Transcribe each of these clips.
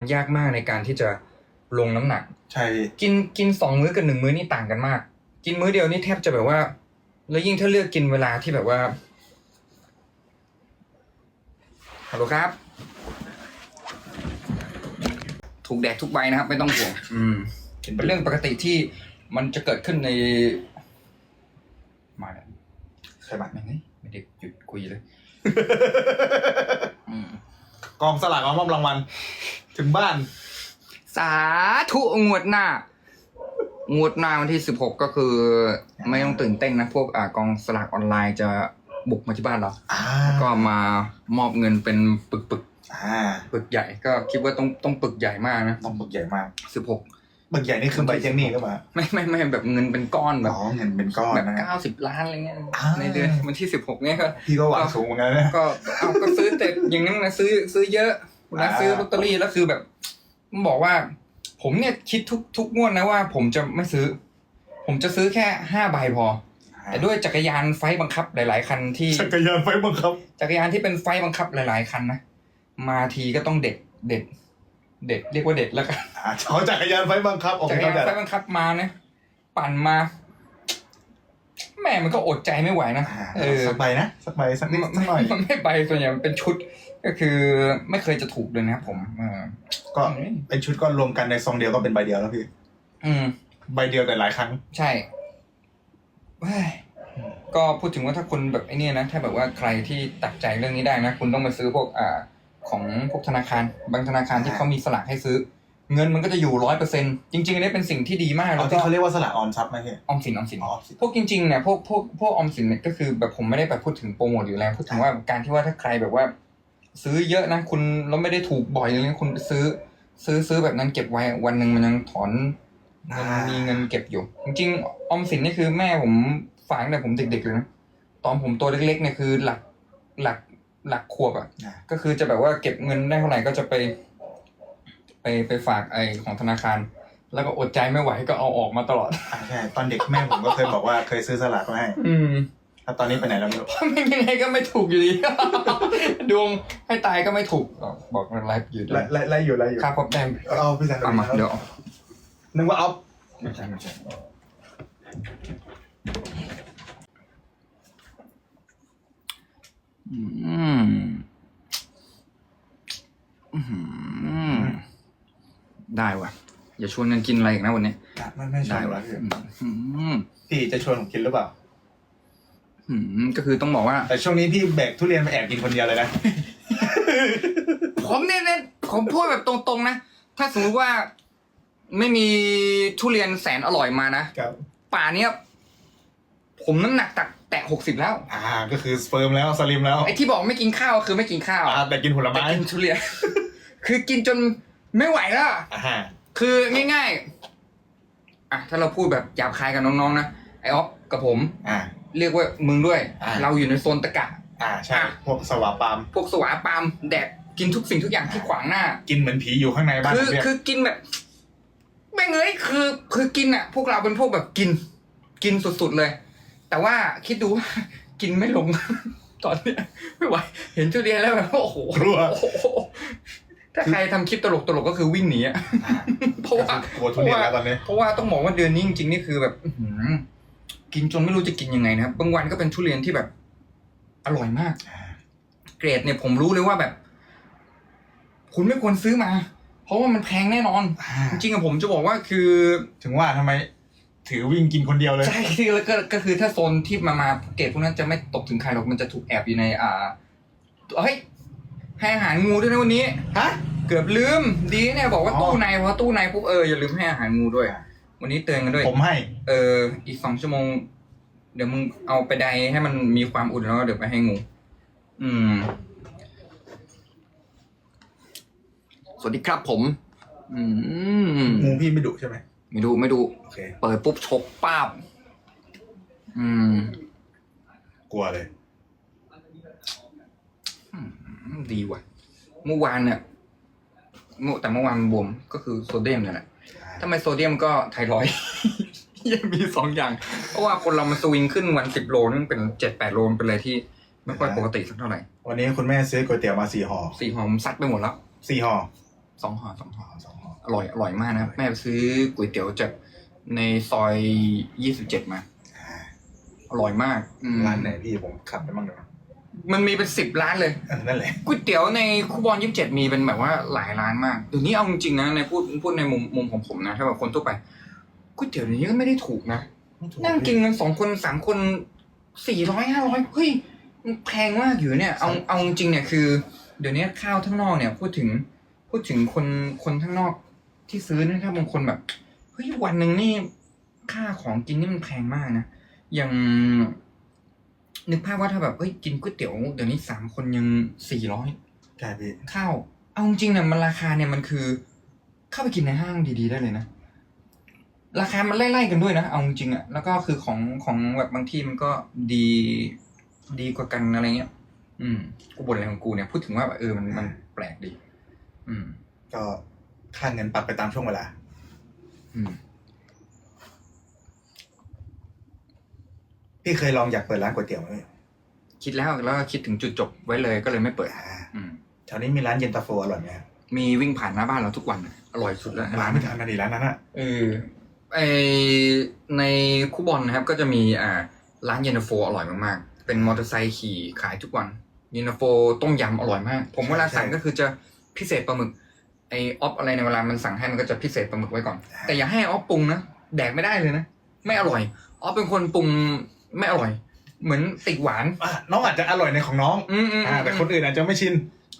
ยากมากในการที่จะลงน้ำหนัก ใช่ กินกินสองมื้อกับหนึ่งมื้อนี่ต่างกันมาก กินมื้อเดียวนี่แทบจะแบบว่า แล้วยิ่งถ้าเลือกกินเวลาที่แบบว่าฮัลโหลครับ ถูกแดดทุกใบนะครับ ไม่ต้องห่วง อืมกินเป็นเรื่องปกติที่มันจะเกิดขึ้นใน มาแล้วใช่ปะไม่ไงไม่ได้หยุดคุยเลย อืมกองสลากเอามอบรางวัล ถึงบ้าน สาธุงวดหน้างวดหน้าวันที่สิบหกก็คือ ไม่ต้องตื่นเต้นนะ พวกอ่ากองสลากออนไลน์จะบุกมาที่บ้านเรา อ่าก็มามอบเงินเป็นปึกปึกอ่าปึกใหญ่ก็คิดว่าต้องต้องปึกใหญ่มากนะต้องบึกใหญ่มากสิบหกบึกใหญ่นี่คือใบเจนนี่ก็มาไม่ไม่ไม่แบบเงินเป็นก้อนแบบอ๋อเงินเป็นก้อนแบบนะเก้าสิบล้านอะไรเงี้ยอ่า ในเดือนวันที่สิบหกเนี่ยก็ พี่ก็หวังสูงเหมือนกันนะ ก็เอาก็ซื้อแต่อย่างนั้นนะซื้อซื้อเยอะ นะอ่าซื้อลอตเตอรี่แล้วคือแบบบอกว่า ผมเนี่ยคิดทุกทุกงวดนะว่า ผมจะไม่ซื้อ ผมจะซื้อแค่ห้าใบพอ แต่ด้วยจักรยานไฟบังคับหลาย ๆ คันที่ จักรยานไฟบังคับ จักรยานที่เป็นไฟบังคับหลาย ๆ คันนะ มาทีก็ต้องเด็ดเด็ด เด็ดเรียกว่าเด็ดแล้วกันอ่าเขาจักรยานไฟบังคับโอจัเคกรยานเข้าใจไฟบังคับมานะปั่นมา แม่มันก็อดใจไม่ไหวนะอ่าเออสักใบนะสักใบสักนิดมันสักหน่อยมันไม่ใบส่วนใหญ่มันเป็นชุดก็คือไม่เคยจะถูกเลยนะครับผมเออก็เป็นชุดก็รวมกันในซองเดียวก็เป็นใบเดียวแล้วพี่อืม ใบเดียวแต่หลายครั้ง ใช่เว้ยก็พูดถึงว่าถ้าคุณแบบไอ้เนี่ยนะถ้าแบบว่าใครที่ตัดใจเรื่องนี้ได้นะ คุณต้องไปซื้อพวกอ่าของพวกธนาคาร บางธนาคารที่อ่าเขามีสลากให้ซื้อ เงินมันก็จะอยู่ร้อยเปอร์เซ็นจริงๆอันนี้เป็นสิ่งที่ดีมากเอาแล้วก็ ที่เขาเรียกว่าสลากออมทรัพย์ไหมพี่ออมสินออมสินอ๋อพวกจริงๆเนี่ยพวกพวกพวกออมสินเนี่ยก็คือแบบผมไม่ได้แบบพูดถึงโปรโมทหรืออะไรพูดถึงว่าการที่ว่าถ้าใครแบบว่า ซื้อเยอะนะคุณแล้วไม่ได้ถูกบ่อยเลยคุณไปซื้อ ซื้อซื้อแบบนั้นเก็บไว้วันหนึ่งมันยังถอนเงินอ่ามี มีเงินเก็บอยู่ จริงๆออมสินนี่คือแม่ผมฝากตั้งแต่ผมเด็กๆเลยนะตอนผมตัวเล็กๆเนี่ยคือหลักหลักหลักขวบอะอ่าก็คือจะแบบว่าเก็บเงินได้เท่าไหร่ก็จะไป ไปไปฝากไอของธนาคาร แล้วก็อดใจไม่ไหวก็เอาออกมาตลอด อ่าใช่ตอนเด็กแม่ผมก็เคยบอกว่าเคยซื้อสลากมาให้อืมแล้วตอนนี้ไปไหนแล้วไม่รู้ไม่มีอะไรก็ไม่ถูกอยู่ดี ดวงให้ตายก็ไม่ถูกอ๋อบอกมันไลฟ์อยู่ด้วยไล่ไล่อยู่ไล่อยู่ค่าพบแต้มเอาพี่แซมเอามาเดี๋ยวเอานึกว่าเอาไม่ใช่ไม่ใช่อืมอื้อหือ ได้ว่ะ อย่าชวนกันกินอะไรอีกนะวันนี้ ไม่ไม่ใช่ได้แล้ว่ะวพี่อืมพี่จะชวนผมกินหรือเปล่า อืมก็คือต้องบอกว่า แต่ช่วงนี้พี่แบกทุเรียนมาแอบกินคนเดียวเลยนะ ผมเนี่ยเนี่ยผมพูดแบบตรงๆนะ ถ้าสมมติว่าไม่มีทุเรียนแสนอร่อยมานะ ครับป่าเนี้ยผมน้ำหนักตักแตะหกสิบแล้ว อ่าก็คือเฟิร์มแล้วสลิมแล้วไอ้ที่บอกไม่กินข้าวคือไม่กินข้าวอ่าแต่กินผลแต่ไม้กินทุเรียน คือกินจน ไม่ไหวแล้วอะอ่าคือง่ายๆ อะถ้าเราพูดแบบหยาบคายกับน้องๆนะไอออฟกับผม อ่า เรียกว่ามึงด้วย อ่าเราอยู่ในโซนตะกะ อ่าใช่ อะ พวกสวาปาม พวกสวาปามแดดกินทุกสิ่งทุกอย่างที่ขวางหน้า กินเหมือนผีอยู่ข้างในบ้านคือผมเนี่ยคือกินแบบแม่งเอ้ยคือคือกินอะ พวกเราเป็นพวกแบบกิน กินสุดๆเลย แต่ว่าคิดดูว่า กินไม่ลง ตอนเนี้ยไม่ไหวเห็นทุเรียนแล้วแบบโอ้โหกลัว โอ้โห ถ้าใครทำคลิปตลกตลกๆก็คือวิ่งหนีอะอ่าเพราะว่ากลัวทุเรียนแล้วตอนนี้ เพราะว่าต้องบอกว่าเดือนนี้จริงๆนี่คือแบบอื้อหือกินจนไม่รู้จะกินยังไงนะครับบางวันก็เป็นทุเรียนที่แบบ อร่อยมาก เกรดเนี่ยผมรู้เลยว่าแบบ คุณไม่ควรซื้อมา เพราะว่ามันแพงแน่นอนอ่าจริงๆอะผมจะบอกว่าคือ ถึงว่าทำไม ถือวิ่งกินคนเดียวเลย ใช่คือแล้วก็ก็คือถ้าโซนที่มามาเกรดพวกนั้นจะไม่ตกถึงใครหรอกมันจะถูกแอบอยู่ในอ่าเฮ้ย ให้อาหารงูด้วยนะวันนี้ ฮะ เกือบลืม ดีเนี่ยบอกว่าอ๋อ ตู้ในเพราะตู้ในปุ๊บเอออย่าลืมให้อาหารงูด้วย วันนี้เตือนกันด้วย ผมให้เออ อีกสองชั่วโมง เดี๋ยวมึงเอาไปใดให้มันมีความอุ่นแล้วเดี๋ยวไปให้งู อืม สวัสดีครับผม อืมงูพี่ไม่ดุใช่ไหมไม่ดูไม่ดู โอเค เปิดปุ๊บชกป้าบ อืม กลัวเลย ดีว่ะ เมื่อวานเนี่ยเมื่อแต่เมื่อวานมันบวมก็คือโซเดียมเนี่ยแหละถ้าไม่โซเดียมก็ไทรอยด์ ยังมีสองอย่าง เพราะว่าคนเรามันสวิงขึ้นวันสิบโลนี่มันเป็นเจ็ดแปดโลมันเป็นอะไรที่ไม่ค่อยปกติสักเท่าไหร่วันนี้คุณแม่ซื้อก๋วยเตี๋ยวมาสี่ห่อสี่หอมซัดไปหมดแล้วสี่ห่อสองห่อสองห่อสองห่ออร่อยอร่อยมากนะครับแม่ไปซื้อก๋วยเตี๋ยวจากในซอยยี่สิบเจ็ดมาอ่าอร่อยมากอืมร้านไหนพี่ผมขับไปบ้างเดี๋ยว มันมีเป็นสิบร้านเลยเออนั่นแหละก๋วยเตี๋ยวในคูบอนยี่สิบเจ็ดมีเป็นแบบว่าหลายร้านมากเดี๋ยวนี้เอาจริงๆนะในพูดพูดในมุมมุมของผมนะถ้าแบบคนทั่วไปก๋วยเตี๋ยวเดี๋ยวนี้ก็ไม่ได้ถูกนะนั่งกินกันสองคนสามคนสี่ร้อยห้าร้อยเฮ้ยมันแพงมากอยู่เนี่ยเอาเอาจริงๆเนี่ยคือ เดี๋ยวนี้ข้าวทั้างนอกเนี่ยพูดถึงพูดถึงคนคนข้างนอกที่ซื้อนะครับบางคนแบบเฮ้ยวันหนึ่งนี่ค่าของกินนี่มันแพงมากนะอย่าง นึกภาพว่าถ้าแบบเฮ้ยกินก๋วยเตี๋ยวเดี๋ยวนี้สามคนยังสี่ร้อยใช่พี่ข้าวเอาจริงๆเนี่ยมันราคาเนี่ยมันคือ เข้าไปกินในห้างดีๆได้เลยนะราคามันไล่ๆกันด้วยนะเอาจริงๆอะแล้วก็คือของของแบบบางที่มันก็ดีดีกว่ากันอะไรเงี้ย อืมกูบ่นอะไรของกูเนี่ยพูดถึงว่าแบบเออมันมันแปลกดี อืม ก็ค่าเงินปรับไปตามช่วงเวลา อืม พี่เคยลองอยากเปิดร้านก๋วยเตี๋ยวไหมพี่คิดแล้วแล้วก็คิดถึงจุดจบไว้เลยก็เลยไม่เปิดอ่าอืมแถวนี้มีร้านเย็นตาโฟอร่อยไหมครับมีวิ่งผ่านหน้าบ้านเราทุกวันอะอร่อยสุดแล้วร้านไม่ทันนะดิร้านนั้นอะเออไอในคูบอลนะครับก็จะมีอ่าร้านเย็นตาโฟอร่อยมากๆ เป็นมอเตอร์ไซค์ขี่ขายทุกวันเย็นตาโฟต้มยำอร่อยมาก ผมเวลาสั่งก็คือจะพิเศษปลาหมึกไอออฟอะไรในเวลามันสั่งให้มันก็จะพิเศษปลาหมึกไว้ก่อน แต่อย่าให้ออฟปรุงนะแดกไม่ได้เลยนะ ไม่อร่อยออฟเป็นคนปรุง ไม่อร่อย เหมือนติดหวาน อะน้องอาจจะอร่อยในของน้องอืมอืมอ่าแต่คนอื่นอาจจะไม่ชิน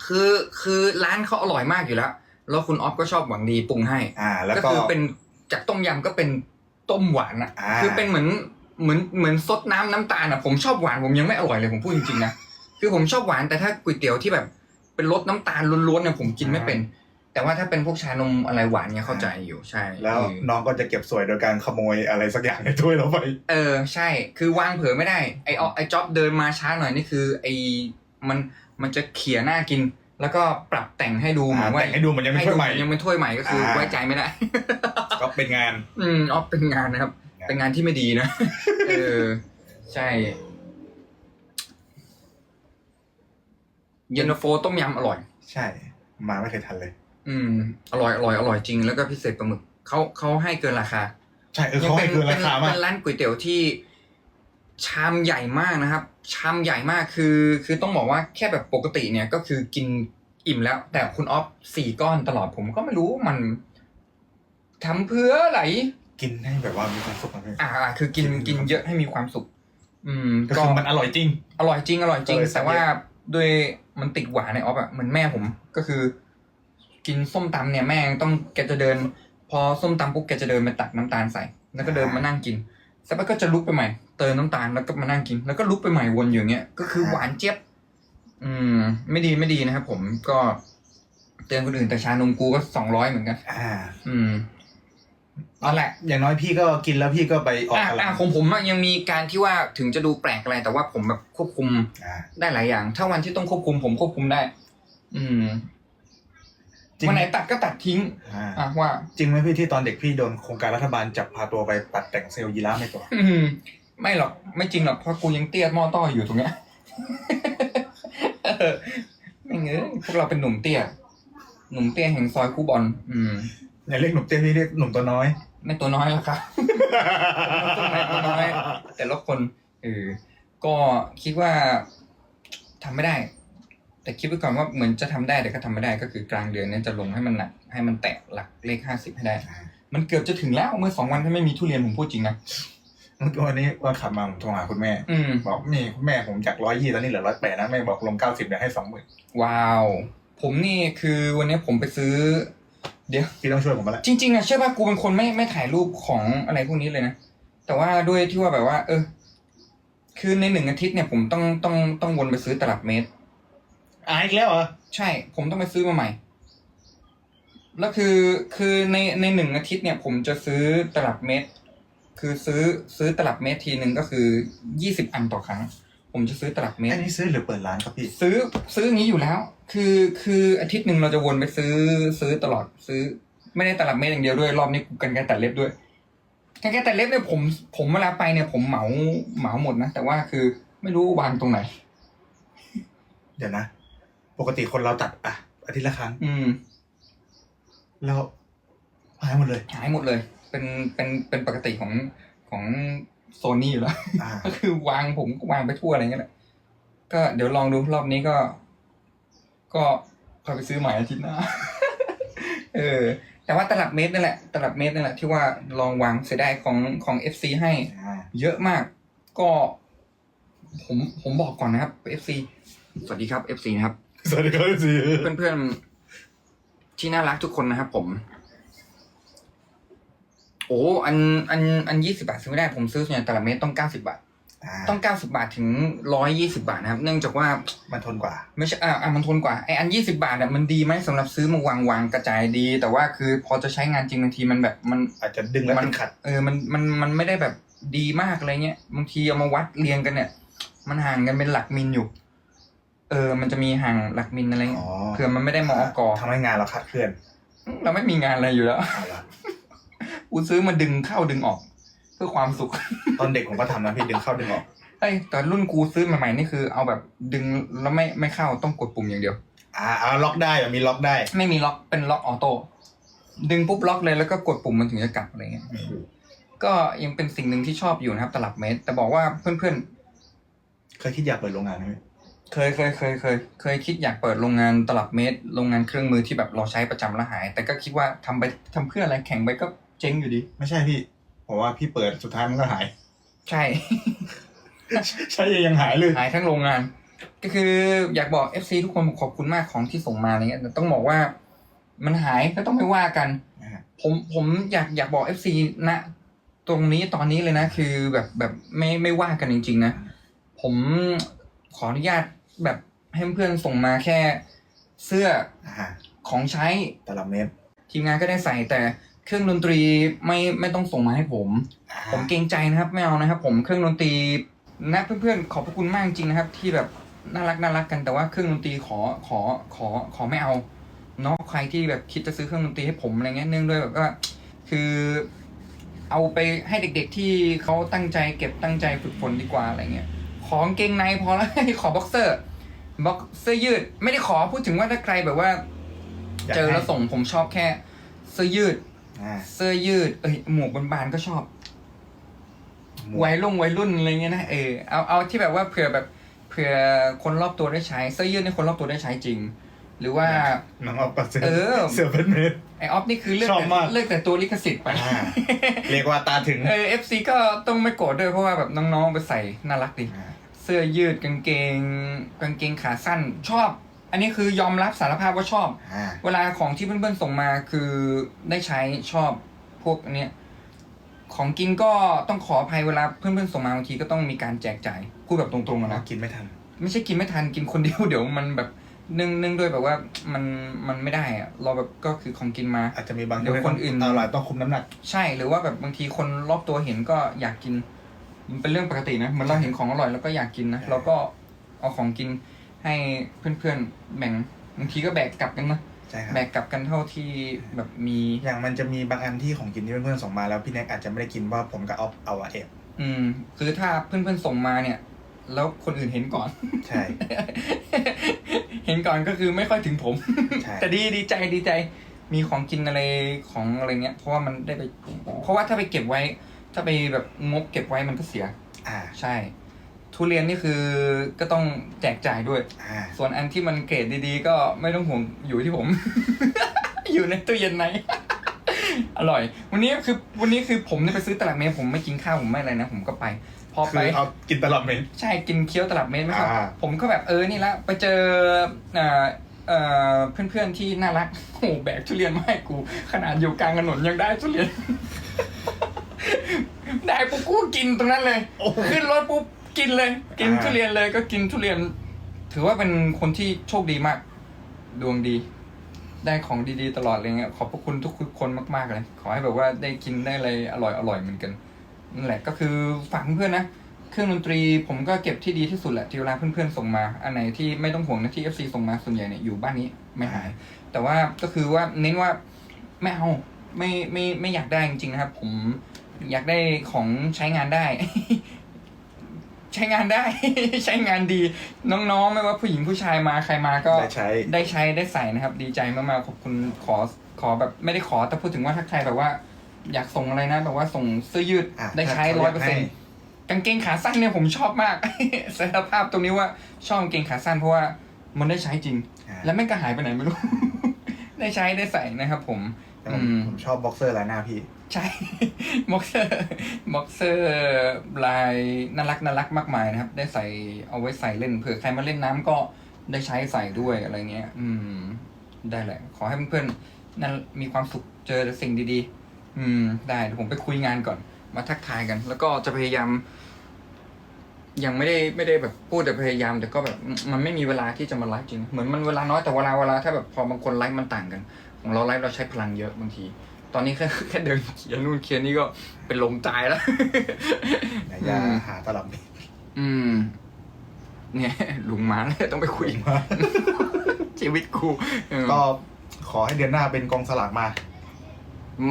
คือคือร้านเขาอร่อยมากอยู่แล้ว แล้วคุณออฟก็ชอบหวังดีปรุงให้ อ่า แล้วก็ ก็คือเป็นจากต้มยำก็เป็นต้มหวานอะอ่า คือเป็นเหมือนเหมือนเหมือนซดน้ำน้ำตาลอะผมชอบหวานผมยังไม่อร่อยเลยผมพูดจริงๆนะคือผมชอบหวานแต่ถ้าก๋วยเตี๋ยวที่แบบเป็นรสน้ำตาลล้วนๆเนี่ยผมกินไม่เป็น แต่ว่าถ้าเป็นพวกชานมอะไรหวานเนี่ยเข้าใจอยู่ใช่แล้วเออน้องก็จะเก็บสวยโดยการขโมยอะไรสักอย่างในถ้วยเราไป เออใช่ คือวางเผลอไม่ได้ไออไอจ็อบเดินมาช้าหน่อยนี่คือไอมันมันจะเขี่ยหน้ากิน แล้วก็ปรับแต่งให้ดูเหมือนว่าแต่งให้ดูเหมือนยังไม่ถ้วยใหม่ยังเป็นถ้วยใหม่ก็คืออาไว้ใจไม่ได้ ก็เป็นงาน อืมออฟเป็นงานนะครับงานเป็นงานที่ไม่ดีนะเออใช่เย็นตาโฟต้มยำอร่อย ใช่ มาไม่เคยทันเลย อืม อร่อยอร่อยอร่อยจริงแล้วก็พิเศษปลาหมึกเขาเขาให้เกินราคาใช่เออเขาให้เกินราคามากเป็นร้านก๋วยเตี๋ยวที่ชามใหญ่มากนะครับ ชามใหญ่มากคือ คือต้องบอกว่าแค่แบบปกติเนี่ยก็คือกินอิ่มแล้ว แต่คุณออฟสี่ก้อนตลอดผมก็ไม่รู้ว่ามันทำเพื่ออะไรกินให้แบบว่ามีความสุขนะพี่อ่าคือกินกินเยอะให้มีความสุข อืม ก็คือมันอร่อยจริง อร่อยจริงอร่อยจริงเออแต่ว่าด้วยมันติดหวานในออฟอะเหมือนแม่ผมก็คือ กินส้มตำเนี่ยแม่งต้องแกจะเดิน พอส้มตำปุ๊บแกจะเดินไปตักน้ำตาลใส่ แล้วก็เดินมานั่งกินสักพักก็จะลุกไปใหม่เติมน้ำตาลแล้วก็มานั่งกิน แล้วก็ลุกไปใหม่วนอยู่อย่างเงี้ยก็คือหวานเจี๊ยบอืม ไม่ดีไม่ดีนะครับผมก็เตือนคนอื่นแต่ชานมกูก็สองร้อยเหมือนกัน อ่า อืมนั่นแหละอย่างน้อยพี่ก็กินแล้วพี่ก็ไปออกอะกำลัอะงของผมอะยังมีการที่ว่าถึงจะดูแปลกอะไร แต่ว่าผมแบบควบคุมอ่าได้หลายอย่าง ถ้าวันที่ต้องควบคุมผมควบคุมได้ อืม จริง วันไหนตัดก็ตัดทิ้งอ่าอะว่า จริงไหมพี่ที่ตอนเด็กพี่โดนโครงการรัฐบาลจับพาตัวไปตัดแต่งเซลล์ยีราฟในตัว อืมไม่หรอกไม่จริงหรอกเพราะกูยังเตี้ยหม้อต้ออยู่ตรงเนี้ย เออไม่เงยพวกเราเป็นหนุ่มเตี้ย หนุ่มเตี้ยแห่งซอยคูบอลอืมอย่าเรียกหนุ่มเตี้ยพี่เรียกหนุ่มตัวน้อย ไม่ตัวน้อยแล้วครับตัวไหนตัวน้อย แต่ละคนเออก็คิดว่าทำไม่ได้ แต่คิดไว้ก่อนว่าเหมือนจะทำได้แต่ก็ทำไม่ได้ก็คือกลางเดือนเนี้จะลงให้มันหนักให้มันแตะหลักเลขห้าสิบให้ได้ มันเกือบจะถึงแล้วเมื่อสองวันถ้าไม่มีทุเรียนผมพูดจริงนะเมื่อกี้วันนี้ว่าขับมาผมโทรหาคุณแม่อืมบอกนี่คุณแม่ผมจากร้อยยี่ตอนนี้เหลือร้อยแปดนะแม่บอกลงเก้าสิบเดี๋ยวให้สองหมื่นว้าว ผมนี่คือวันนี้ผมไปซื้อ เดี๋ยวพี่ต้องช่วยผมมาละจริงๆอะเชื่อป่ะกูเป็นคนไม่ไม่ถ่ายรูปของอะไรพวกนี้เลยนะแต่ว่าด้วยที่ว่าแบบว่า เออ คือในหนึ่งอาทิตย์เนี่ยผมต้องต้องต้องวนไปซื้อตลับเมตร อ่าอีกแล้วเหรอ ใช่ ผมต้องไปซื้อมาใหม่ แล้วคือคือในในหนึ่งอาทิตย์เนี่ย ผมจะซื้อตลับเมตรคือซื้อซื้อตลับเมตรทีหนึ่งก็คือยี่สิบอันต่อครั้ง ผมจะซื้อตลับเมตอัรนนี้ซื้อหรือเปิดร้านครับพี่ ซื้อซื้ออย่างนี้อยู่แล้ว คือคืออาทิตย์หนึ่งเราจะวนไปซื้อซื้อตลอดซื้อ ไม่ได้ตลับเมตรอย่างเดียวด้วย รอบนี้กูกันไกรตัดเล็บด้วยกันไกรตัดเล็บเนี่ยผมผมเวลาไปเนี่ย ผมเหมาเหมาหมดนะแต่ว่าคือไม่รู้วางตรงไหน เดี๋ยวนะ ปกติคนเราตัดอะอาทิตย์ละครั้ง อืม แล้วหายหมดเลย หายหมดเลย เป็นเป็นเป็นปกติของของโซนี่อยู่แล้ว อ่า ก็คือวางผมก็วางไปทั่วอะไรเงี้ยแหละก็เดี๋ยวลองดูรอบนี้ก็ ก็คอยไปซื้อใหม่อาทิตย์หน้า เออ แต่ว่าตลับเมตรนั่นแหละ ตลับเมตรนั่นแหละที่ว่าลองวางเสียดายของของ FC ให้ อ่า เยอะมาก ก็ ผมผมบอกก่อนนะครับ FC สวัสดีครับ FC นะครับ สวัสดีครับสิเพื่อนๆ ที่น่ารักทุกคนนะครับผม โอ้อันอันอันยี่สิบาทซื้อไม่ได้ผมซื้อส่วนใหญ่ตลับเมตรต้องเก้าสิบาทอ่าต้องเก้าสิบาทถึงร้อยยี่สิบาทนะครับ เนื่องจากว่ามันทนกว่า ไม่ใช่อ่าอ่ามันทนกว่าไออันยี่สิบาทอะมันดีไหมสำหรับซื้อมาวางวางกระจายดี แต่ว่าคือพอจะใช้งานจริงบางทีมันแบบมันอาจจะดึงแล้วมันติดขัด เออมันมันมันไม่ได้แบบดีมากอะไรเงี้ยบางทีเอามาวัดเรียงกันเนี่ย มันห่างกันเป็นหลักมิลอยู่ เออ มันจะมีห่างหลักมิลอะไรเงี้ยอ๋อเผื่อมันไม่ได้มอกอทำให้งานเราคลาดเคลื่อนเราไม่มีงานอะไรอยู่แล้ว เอาละกูซื้อมาดึงเข้าดึงออก เพื่อความสุข ตอนเด็กผมก็ทำนะพี่ดึงเข้าดึงออกเอ้ยแต่รุ่นกูซื้อใหม่ๆนี่คือเอาแบบดึงแล้วไม่ไม่เข้าต้องกดปุ่มอย่างเดียว อ่าเอาล็อกได้แบบมีล็อกได้ไม่มีล็อกเป็นล็อกออโต้ดึงปุ๊บล็อกเลยแล้วก็กดปุ่มมันถึงจะกลับอะไรเงี้ย ก็ยังเป็นสิ่งหนึ่งที่ชอบอยู่นะครับตลับเมตร แต่บอกว่าเพื่อนๆเคยคิดอยากเปิดโรงงานไหมพี่ เคยเคยเคยเคยเคยคิดอยากเปิดโรงงานตลับเมตร โรงงานเครื่องมือที่แบบเราใช้ประจำแล้วหาย แต่ก็คิดว่าทำไปทำเพื่ออะไรแข่งไปก็เจ๊งอยู่ดี ไม่ใช่พี่ผมว่าพี่เปิดสุดท้ายมันก็หาย ใช่ ใช่ยังหายเลย หายทั้งโรงงาน ก็คืออยากบอก FC ทุกคนขอบคุณมากของที่ส่งมาอะไรเงี้ยแต่ต้องบอกว่ามันหายก็ต้องไม่ว่ากัน อ่า ผมผมอยากอยากบอก FC ณตรงนี้ตอนนี้เลยนะ คือแบบแบบไม่ไม่ว่ากันจริง ๆ นะ ผมขออนุญาต แบบให้เพื่อนๆส่งมาแค่เสื้ออ่าของใช้ตลับเมตรทีมงานก็ได้ใส่แต่เครื่องดนตรีไม่ไม่ต้องส่งมาให้ผม อ่าผมเกรงใจนะครับไม่เอานะครับ ผมเครื่องดนตรีนะเพื่อนๆขอบพระคุณมากจริงนะครับ ที่แบบน่ารักน่ารักกันแต่ว่าเครื่องดนตรีขอขอขอขอไม่เอาเนาะใครที่แบบคิดจะซื้อเครื่องดนตรีให้ผมอะไรเงี้ยเนื่องด้วยแบบว่าคือเอาไปให้เด็ก ๆที่เขาตั้งใจเก็บตั้งใจฝึกฝนดีกว่าอะไรเงี้ยของเกงในพอแล้ว ขอบ็อกเซอร์ บ็อกเสื้อยืด ไม่ได้ขอพูดถึงว่าถ้าใครแบบว่ายากเจอให้แล้วส่งผมชอบแค่ เสื้อยืด อ่าเสื้อยืด เอ้ยหมวกบานๆก็ชอบหมวกวัยรุ่งวัยรุ่นอะไรเงี้ยนะเออเอาเอาที่แบบว่าเผื่อแบบเผื่อคนรอบตัวได้ใช้เสื้อยืดในคนรอบตัวได้ใช้จริง หรือว่า น้องออกปัดเสื้อเออ เสื้อเป็นเมตรไอออฟนี่คือเลือกชอบแต่มาก เลือกแต่ตัวลิขสิทธิ์ไป อ่าเรียกว่าตาถึงเออเอฟซีก็ต้องไม่โกรธด้วยเพราะว่าแบบน้องๆไปใส่น่ารักดี อ่าเสื้อยืดกางเกง กางเกงขาสั้นชอบ อันนี้คือยอมรับสารภาพว่าชอบ อ่าเวลาของที่เพื่อนๆส่งมาคือได้ใช้ชอบพวกอันเนี้ยของกินก็ต้องขออภัยเวลาเพื่อนๆส่งมาบางทีก็ต้องมีการแจกจ่ายพูดแบบตรงๆอะนะ กินไม่ทัน ไม่ใช่กินไม่ทันกินคนเดียวเดี๋ยวมันแบบเนื่องเนื่องด้วยแบบว่ามันมันไม่ได้อะเราแบบก็คือของกินมา อาจจะมีบางเดี๋ยวคนอื่นอร่อยต้องคุมน้ำหนัก ใช่หรือว่าแบบบางทีคนรอบตัวเห็นก็อยากกิน มันเป็นเรื่องปกตินะเหมือนเราเห็นของอร่อยแล้วก็อยากกินนะใช่เราก็เอาของกินให้เพื่อนๆแบ่งบางทีก็แบกกลับกันนะใช่ครับแบกกลับกันเท่าที่แบบมีอย่างมันจะมีบางอันที่ของกินที่เพื่อนๆส่งมาแล้วพี่แน็กอาจจะไม่ได้กินว่าผมกับออฟเอาอะเอบอืม คือถ้าเพื่อนๆส่งมาเนี่ย แล้วคนอื่นเห็นก่อน ใช่ เห็นก่อนก็คือไม่ค่อยถึงผม ใช่ แต่ดีดีใจดีใจ มีของกินอะไรของอะไรเงี้ย เพราะว่ามันได้ไป เพราะว่าถ้าไปเก็บไว้ ถ้าไปแบบงกเก็บไว้มันก็เสีย อ่า ใช่ ทุเรียนนี่คือก็ต้องแจกจ่ายด้วย อ่า ส่วนอันที่มันเกรดดีๆ ก็ไม่ต้องห่วงอยู่ที่ผม อยู่ในตู้เย็นไหน อร่อย วันนี้คือวันนี้คือผมเนี่ยไปซื้อตลาดเมตรผมไม่กินข้าวผมไม่อะไรนะ ผมก็ไป พอคืไป อเอากินตลอดเมน ใช่กินเคี้ยวตลับเมตรไหมครับ อ่า ผมก็แบบเออนี่ละไปเจอเอ่อเอ่อเพื่อนๆที่น่ารักโอ้โหแบกทุเรียนมาให้กู ขนาดอยู่กลางถนนยังได้ทุเรียน ได้ปุ๊บกูกินตรงนั้นเลยโอ้โห ขึ้นรถปุ๊บกินเลย กินอ่าทุเรียนเลยก็กินทุเรียน ถือว่าเป็นคนที่โชคดีมาก ดวงดี ได้ของดีๆตลอดเลยเงี้ยขอบพระคุณทุกคนมากๆเลย ขอให้แบบว่าได้กินได้อะไรอร่อยอร่อยๆเหมือนกันนั่นแหละก็คือฝากเพื่อนๆนะเครื่องดนตรีผมก็เก็บที่ดีที่สุดแหละที่เวลาเพื่อนๆส่งมา อันไหนที่ไม่ต้องห่วงนะที่ FC ส่งมาส่วนใหญ่เนี่ยอยู่บ้านนี้ไม่หาย แต่ว่าก็คือว่าเน้นว่า ไม่เอาไม่ไม่ไม่อยากได้จริงๆนะครับ ผม อยากได้ของใช้งานได้ ใช้งานได้ ใช้งานดี น้องๆ ไม่ว่าผู้หญิงผู้ชายมาใครมาก็ได้ใช้ได้ใช้ได้ใส่นะครับ ดีใจมากๆขอบคุณขอขอแบบไม่ได้ขอแต่พูดถึงว่าถ้าใครแบบว่า อยากส่งอะไรนะแบบว่าส่งเสื้อยืดอะได้ใช้ถ้าร้อยขาเปอร์ให้เซ็นต์กางเกงขาสั้นเนี่ยผมชอบมาก สารภาพตรงนี้ว่าชอบกางเกงขาสั้นเพราะว่ามันได้ใช้จริง อ่า แล้วแม่งก็หายไปไหนไม่รู้ ได้ใช้ได้ใส่นะครับผม แต่ผมอืม ผมชอบบ็อกเซอร์ลายหน้าพี่ ใช่ บ็อกเซอร์บ็อกเซอร์ลายน่ารักน่ารักมากมายนะครับ ได้ใส่เอาไว้ใส่เล่นเผื่อใครมาเล่นน้ำก็ได้ใช้ใส่ด้วยอะไรเงี้ย อืม ได้แหละ ขอให้เพื่อนๆนั้นมีความสุขเจอแต่สิ่งดีๆ อืม ได้เดี๋ยวผมไปคุยงานก่อนมาทักทายกัน แล้วก็จะพยายาม ยังไม่ได้ไม่ได้แบบพูดแต่พยายาม แต่ก็แบบมันไม่มีเวลาที่จะมาไลฟ์จริง เหมือนมันเวลาน้อยแต่เวลาเวลาถ้าแบบพอบางคนไลฟ์มันต่างกัน ของเราไลฟ์เราใช้พลังเยอะบางที ตอนนี้แค่แค่เดินเขียนนู่นเขียนนี่ก็เป็นลมตายแล้วไหนจะอืมหาตลับเมตรอืม เนี่ยลุงมาแล้วต้องไปคุยมาชีวิตกูเออก็ขอให้เดือนหน้าเป็นกองสลากมา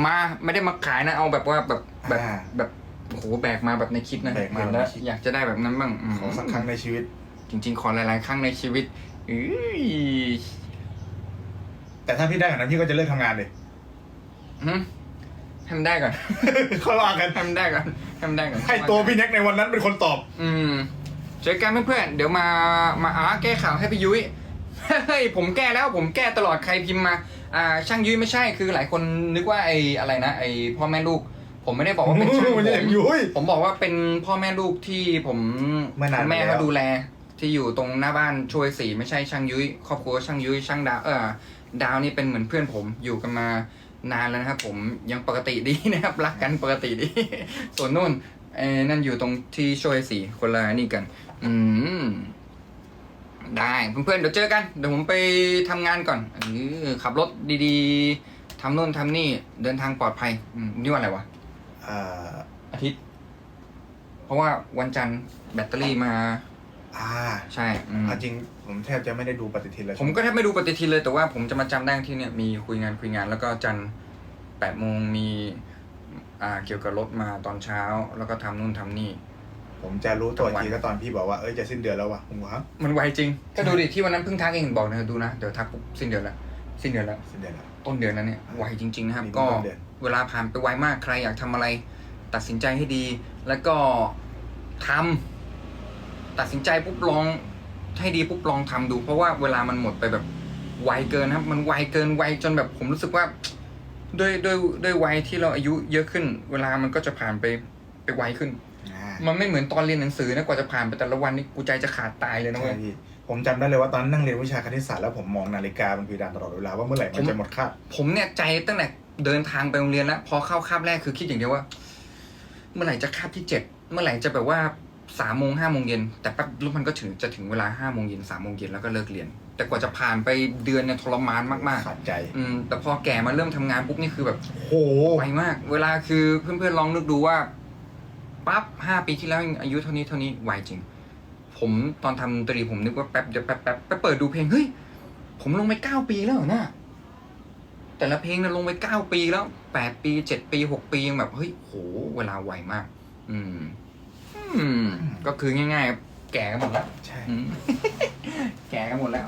มาไม่ได้มาขายนะเอาแบบว่าแบบแบบอ่าแบบ โอ้โหแบกมาแบบในคลิปนะแบกมาเห็นแล้วในคลิป อยากจะได้แบบนั้นบ้างมขอสักครั้งในชีวิต จริง ๆ ขอหลายๆครั้งในชีวิตอื้อแต่ถ้าพี่ได้ขนาดนั้นพี่ก็จะเลิกทำงานเลย หึให้มันได้ก่อน เขาว่ากัน ให้มันได้ก่อนให้มันได้ก่อนให้ตัวพี่แน็กในวันนั้นเป็นคนตอบ อืมเจอกันเพื่อนๆเดี๋ยวมามาอาแก้ข่าวให้พี่ยุ้ยเฮ้ยผมแก้แล้วผมแก้ตลอดใครพิมพ์มา อ่า ช่างยุ้ยไม่ใช่คือหลายคนนึกว่าไอ้อะไรนะไอ้พ่อแม่ลูก ผมไม่ได้บอกว่าเป็นช่างมันผจะอย่างยุ้ยผมบอกว่าเป็นพ่อแม่ลูกที่ผมเมื่อนานแม่มาแล้วเขาดูแล ที่อยู่ตรงหน้าบ้านช่วยสีไม่ใช่ช่างยุ้ยครอบครัวช่างยุ้ยช่างดาวเออดาวนี่เป็นเหมือนเพื่อนผมอยู่กันมานานแล้วนะครับผมยังปกติดีนะครับรักกันปกติดี ส่วนนู่นเอ้นั่นอยู่ตรงที่ช่วยสีคนละนี่กัน อืมได้เพื่อนๆเดี๋ยวเจอกันเดี๋ยวผมไปทำงานก่อนเออขับรถดีๆทำนู่นทำนี่เดินทางปลอดภัยอืมนี่วันอะไรวะ อ่าอาทิตย์ เพราะว่าวันจันทร์แบตเตอรี่มา อ่าใช่อืมเอาจริงผมแทบจะไม่ได้ดูปฏิทินเลยผมก็แทบไม่ดูปฏิทินเลยแต่ว่าผมจะมาจำได้ที่เนี่ยมีคุยงานคุยงาน แล้วก็จันทร์แปดโมงมีอ่าเกี่ยวกับรถมาตอนเช้า แล้วก็ทำนู่นทำนี่ ผมจะรู้ตัวอีกทีก็ตอนพี่บอกว่าเอ้ยจะสิ้นเดือนแล้วว่ะผมว่าฮะมันไวจริง ก็ดูดิที่วันนั้นเพิ่งทักเองบอกนะดูนะ เดี๋ยวทักปุ๊บสิ้นเดือนแล้วสิ้นเดือนแล้วสิ้นเดือนแล้ว ต้นเดือนนั้นเนี่ยไวจริง ๆ นะครับ มีก็ต้นเดือน เวลาผ่านไปไวมากใครอยากทำอะไร ตัดสินใจให้ดี แล้วก็ทำตัดสินใจปุ๊บลองให้ดีปุ๊บลองทำดู เพราะว่าเวลามันหมดไปแบบไวเกินนะครับ มันไวเกินไวจนแบบผมรู้สึกว่าด้วยด้วยด้วยวัยที่เราอายุเยอะขึ้น เวลามันก็จะผ่านไปไปไวขึ้นอ่ามันไม่เหมือนตอนเรียนหนังสือนะกว่าจะผ่านไปแต่ละวันนี่กูใจจะขาดตายเลยนะใช่เว้ยพี่ผมจำได้เลยว่าตอนนั่งเรียนวิชาคณิตศาสตร์แล้วผมมองนาฬิกาบนเพดานตลอดเวลาว่าเมื่อไหร่มันจะหมดคาบผมเนี่ยใจตั้งแต่ เดินทางไปโรงเรียนแล้วพอเข้าคาบแรกคือคิดอย่างเดียวว่า เมื่อไหร่จะคาบที่เจ็ดเมื่อไหร่จะแบบว่าสามโมงห้าโมงเย็นแต่แป๊บแล้วมันก็ถึงจะถึงเวลาห้าโมงเย็นสามโมงเย็นแล้วก็เลิกเรียน แต่กว่าจะผ่านไปเดือนเนี่ยทรมานมากขาดใจ ๆ อืมแต่พอแก่มาเริ่มทำงานปุ๊บนี่คือแบบ โห ไวมาก เวลาคือเพื่อนๆลองนึกดูว่าปั๊บห้าปีที่แล้วยังอายุเท่านี้เท่านี้ไวจริง ผมตอนทำดนตรีผมนึกว่าแป๊บเดียวแป๊บแป๊บไปเปิดดูเพลงเฮ้ยผมลงไปเก้าปีแล้วเหรอนะ แต่ละเพลงนะลงไปเก้าปีแล้วแปดปีเจ็ดปีหกปียังแบบเฮ้ยโหเวลาไวมาก อืม อืม ก็คือง่ายๆ แก่กันหมดแล้วใช่อืมแก่กันหมดแล้ว